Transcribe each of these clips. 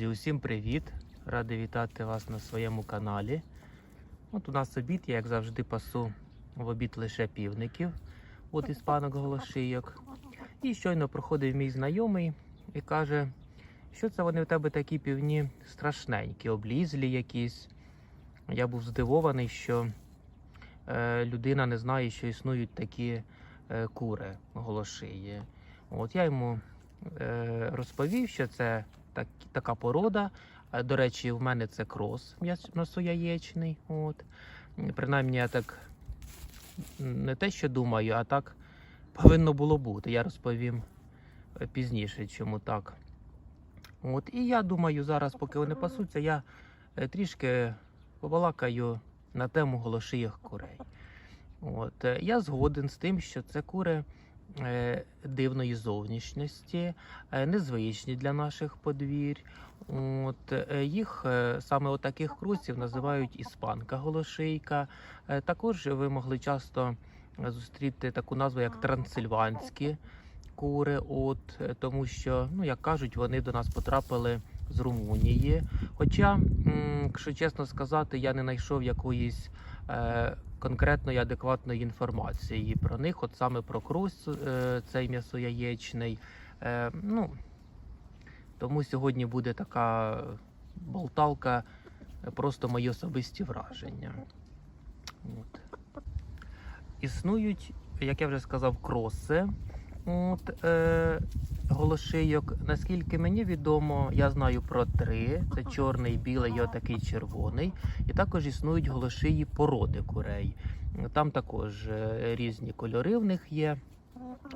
Друзі, усім привіт! Радий вітати вас на своєму каналі. От у нас обід, я як завжди пасу в обід лише півників, от іспанок голошийок. І щойно проходив мій знайомий і каже, що це вони в тебе такі півні страшненькі, облізлі якісь. Я був здивований, що е, людина не знає, що існують такі е, кури голошиї. От я йому е, розповів, що це так, така порода. До речі, в мене це крос м'ясо-яєчний. От. Принаймні, я так не те, що думаю, а так повинно було бути. Я розповім е, пізніше, чому так. От. І я думаю, зараз, поки вони пасуться, я е, трішки побалакаю на тему голошиїх курей. От. е, Я згоден з тим, що це кури дивної зовнішності, е, незвичні для наших подвір'я. От, е, їх е, саме отаких крусів називають іспанка голошийка. Е, Також ви могли часто зустріти таку назву, як трансильванські кури, от, е, тому що, ну, як кажуть, вони до нас потрапили з Румунії. Хоча, якщо чесно сказати, я не знайшов якоїсь е, конкретної адекватної інформації про них, от саме про крус, е, цей м'ясояєчний. Е, ну, тому сьогодні буде така болталка, е, просто мої особисті враження. От. Існують, як я вже сказав, кроси. От, е, голошийок. Наскільки мені відомо, я знаю про три: це чорний, білий і отакий червоний. І також існують голошиї породи курей. Там також е, різні кольори в них є.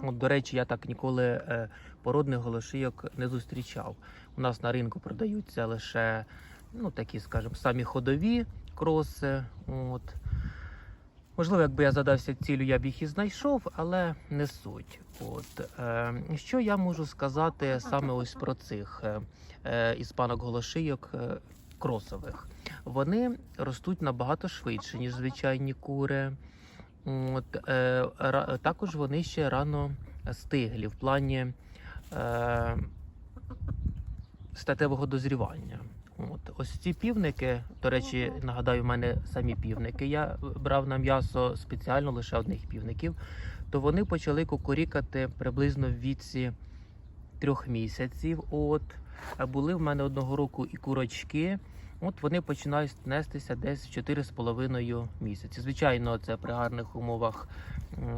От, до речі, я так ніколи е, породних голошийок не зустрічав. У нас на ринку продаються лише ну, такі, скажімо, самі ходові кроси. От. Можливо, якби я задався цілю, я б їх і знайшов, але не суть. От. Е, що я можу сказати саме ось про цих е, е, іспанок голошийок е, кросових? Вони ростуть набагато швидше, ніж звичайні кури. От, е, ра- також вони ще рано стиглі в плані е, статевого дозрівання. Ось ці півники, до речі, нагадаю, в мене самі півники. Я брав на м'ясо спеціально лише одних півників, то вони почали кукурікати приблизно в віці трьох місяців. От. Були в мене одного року і курочки. От вони починають нестися десь в 4,5 місяці. Звичайно, це при гарних умовах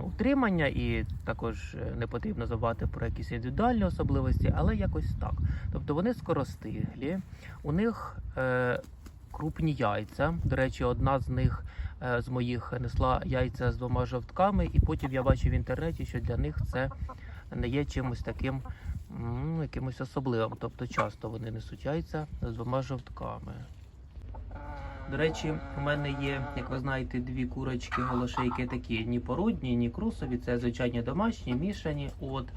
утримання, і також е, не потрібно забувати про якісь індивідуальні особливості, але якось так. Тобто вони скоростиглі, у них е, крупні яйця. До речі, одна з них е, з моїх несла яйця з двома жовтками, і потім я бачив в інтернеті, що для них це не є чимось таким м, якимось особливим. Тобто часто вони несуть яйця з двома жовтками. До речі, у мене є, як ви знаєте, дві курочки голошейки такі ні породні, ні крусові, це звичайні домашні, мішані. От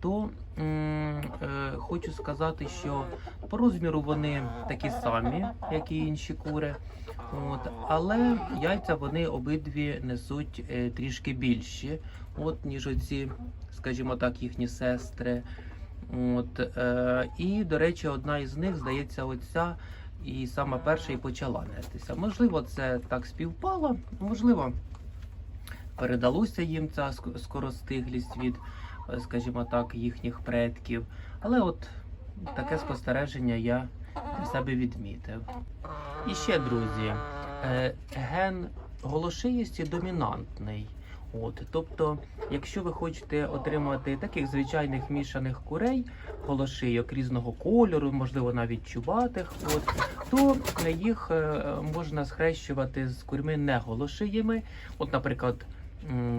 то м, е, хочу сказати, що по розміру вони такі самі, як і інші кури. От, але яйця вони обидві несуть е, трішки більші, от, ніж оці, скажімо так, їхні сестри. От, е, і, до речі, одна із них, здається, оця і саме перша і почала нестися. Можливо, це так співпало, можливо, передалося їм ця скоростиглість від, е, скажімо так, їхніх предків. Але от таке спостереження я для себе відмітив. І ще, друзі, е, ген голошиєсті домінантний. От, тобто, якщо ви хочете отримати таких звичайних мішаних курей, голошийок різного кольору, можливо, навіть чубатих, от, то їх е, можна схрещувати з курьми не голошиями. От, наприклад,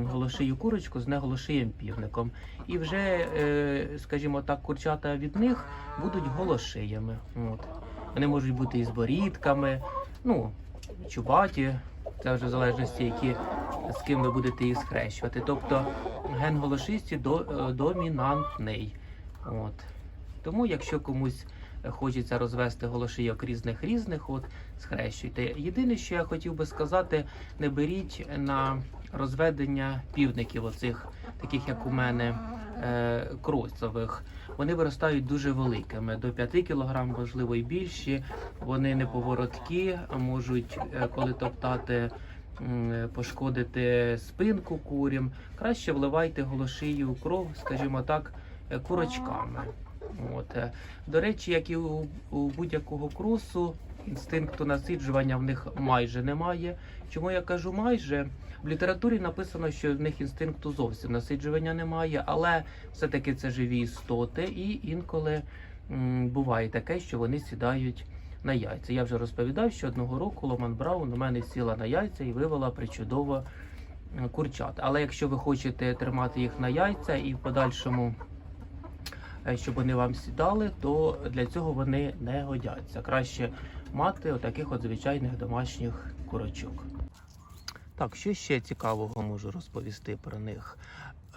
голошию курочку з неголошиєм півником. І вже, е, скажімо так, курчата від них будуть голошиями. От. Вони можуть бути із борідками, ну, чубаті, це вже в залежності, які, з ким ви будете їх схрещувати. Тобто ген голошисті до, е, домінантний. От. Тому, якщо комусь хочеться розвести голошийок різних різних, от схрещуйте. Єдине, що я хотів би сказати, не беріть на розведення півників, оцих, таких як у мене, е, кросових. Вони виростають дуже великими, до 5 кг, можливо, і більші. Вони неповороткі, можуть, е, коли топтати, пошкодити спинку курям. Краще вливайте голошию кров, скажімо так, е, курочками. От. е. До речі, як і у, у будь-якого кросу, інстинкту насиджування в них майже немає. Чому я кажу майже? В літературі написано, що в них інстинкту зовсім насиджування немає, але все-таки це живі істоти, і інколи м, буває таке, що вони сідають на яйця. Я вже розповідав, що одного року Ломан Браун у мене сіла на яйця і вивела причудово курчат. Але якщо ви хочете тримати їх на яйця і в подальшому щоб вони вам сідали, то для цього вони не годяться. Краще мати отаких от звичайних домашніх курочок. Так, що ще цікавого можу розповісти про них?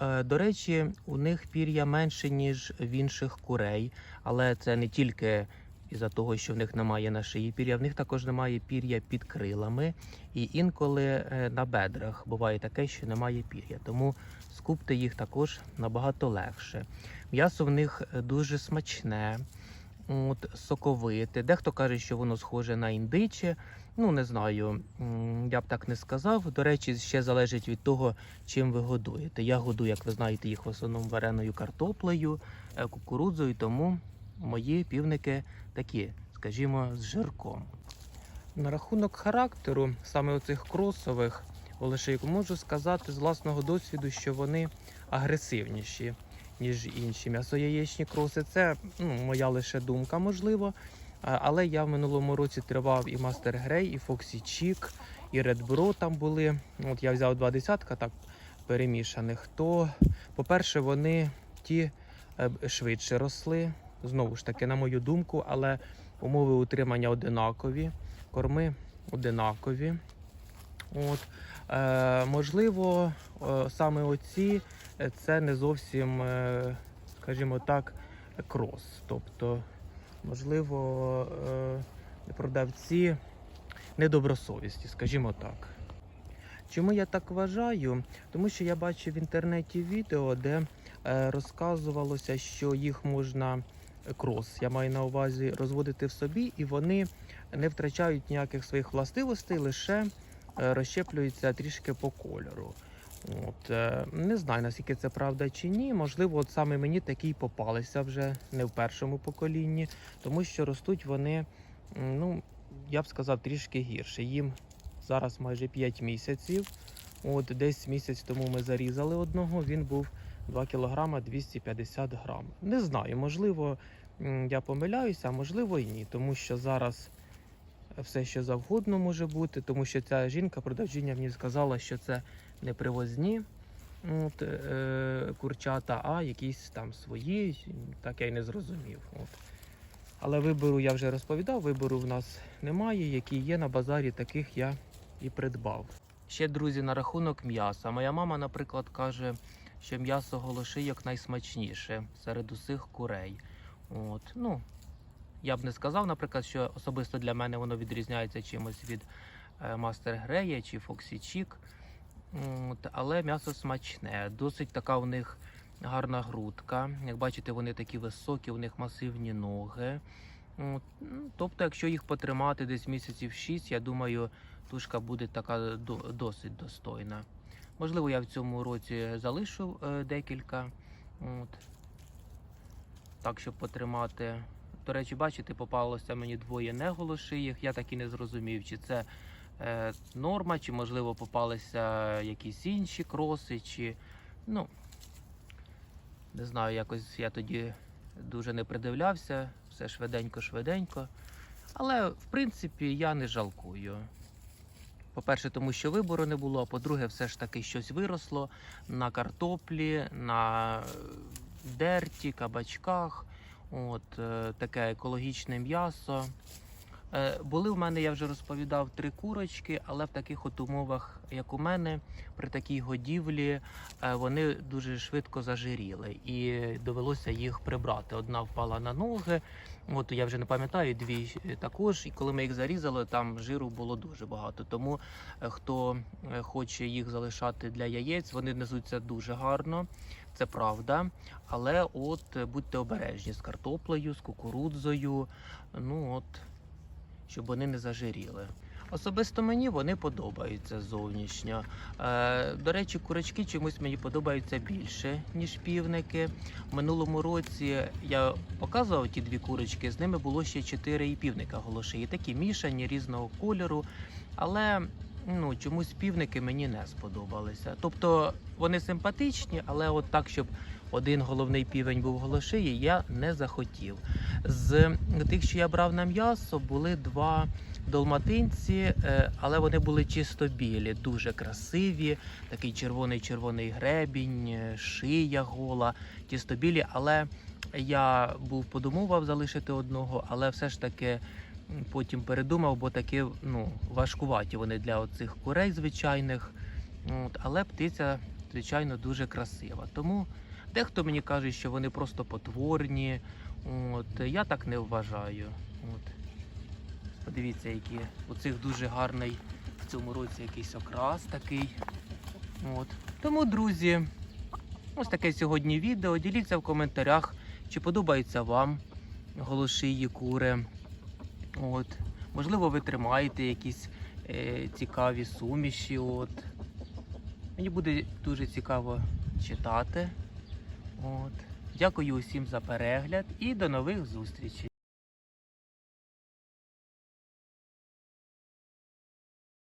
Е, До речі, у них пір'я менше, ніж в інших курей, але це не тільки із-за того, що в них немає на шиї пір'я, в них також немає пір'я під крилами, і інколи е, на бедрах буває таке, що немає пір'я. Тому скупти їх також набагато легше. М'ясо в них е, дуже смачне, от, соковите. Дехто каже, що воно схоже на індиче. Ну, не знаю, я б так не сказав. До речі, ще залежить від того, чим ви годуєте. Я годую, як ви знаєте, їх в основному вареною картоплею, е, кукурудзою, тому мої півники такі, скажімо, з жирком. На рахунок характеру, саме оцих кросових олешейок, можу сказати з власного досвіду, що вони агресивніші, ніж інші м'ясояєчні кроси. Це ну, моя лише думка, можливо. Але я в минулому році тривав і Мастер Грей, і Фоксі Чік, і Bro там були. От я взяв два десятка так перемішаних. То, по-перше, вони ті е, швидше росли. Знову ж таки, на мою думку, але умови утримання одинакові, корми одинакові. От. Е, можливо, саме оці е, це не зовсім, е, скажімо так, крос. Тобто, можливо, е, продавці недобросовісті, скажімо так. Чому я так вважаю? Тому що я бачив в інтернеті відео, де е, розказувалося, що їх можна крос, я маю на увазі розводити в собі, і вони не втрачають ніяких своїх властивостей, лише е, розщеплюються трішки по кольору. От, е, не знаю, наскільки це правда чи ні. Можливо, от саме мені такі попалися вже не в першому поколінні, тому що ростуть вони, ну, я б сказав, трішки гірше. Їм зараз майже 5 місяців. От десь місяць тому ми зарізали одного, він був 2 кг 250 грам. Не знаю, можливо, я помиляюся, а можливо і ні, тому що зараз все, що завгодно може бути, тому що ця жінка, продавчиня мені сказала, що це не привозні от, е, курчата, а якісь там свої, так я й не зрозумів. От. Але вибору я вже розповідав, вибору в нас немає, які є на базарі, таких я і придбав. Ще, друзі, на рахунок м'яса. Моя мама, наприклад, каже, що м'ясо голошийок найсмачніше серед усіх курей. От, ну, я б не сказав, наприклад, що особисто для мене воно відрізняється чимось від Мастер Грея чи Фоксі Чік. От, але м'ясо смачне. Досить така у них гарна грудка. Як бачите, вони такі високі, у них масивні ноги. От, ну, тобто, якщо їх потримати десь місяців 6, я думаю, тушка буде така досить достойна. Можливо, я в цьому році залишу е, декілька. От. Так, щоб потримати. До речі, бачите, попалося мені двоє неголошиїх. Я так і не зрозумів, чи це е, норма, чи можливо попалися якісь інші кроси, чи ну не знаю, якось я тоді дуже не придивлявся, все швиденько-швиденько. Але в принципі я не жалкую. По-перше, тому що вибору не було, а по-друге, все ж таки щось виросло на картоплі, на е, дерті, кабачках. От, е, таке екологічне м'ясо. Е, Були в мене, я вже розповідав, три курочки, але в таких от умовах, як у мене, при такій годівлі, вони дуже швидко зажиріли і довелося їх прибрати. Одна впала на ноги. От я вже не пам'ятаю, дві е, також. І коли ми їх зарізали, там жиру було дуже багато. Тому е, хто е, хоче їх залишати для яєць, вони несуться дуже гарно. Це правда. Але от будьте обережні з картоплею, з кукурудзою. Ну от щоб вони не зажиріли. Особисто мені вони подобаються зовнішньо. Е, до речі, курочки чомусь мені подобаються більше, ніж півники. В минулому році я показував ті дві курочки, з ними було ще чотири і півника голошиї, такі мішані різного кольору. Але ну, чомусь півники мені не сподобалися. Тобто вони симпатичні, але от так, щоб один головний півень був голошиї, я не захотів. З тих, що я брав на м'ясо, були два долматинці, е, але вони були чисто білі, дуже красиві. Такий червоний-червоний гребінь, е, шия гола, чисто білі. Але я був подумував залишити одного, але все ж таки потім передумав, бо таки ну, важкуваті вони для оцих курей звичайних. От, але птиця, звичайно, дуже красива. Тому дехто мені каже, що вони просто потворні. От, я так не вважаю. От. Подивіться, які у цих дуже гарний в цьому році якийсь окрас такий. От. Тому, друзі, ось таке сьогодні відео. Діліться в коментарях, чи подобаються вам голошиї кури. От. Можливо, ви тримаєте якісь е, цікаві суміші. От. Мені буде дуже цікаво читати. От. Дякую усім за перегляд і до нових зустрічей.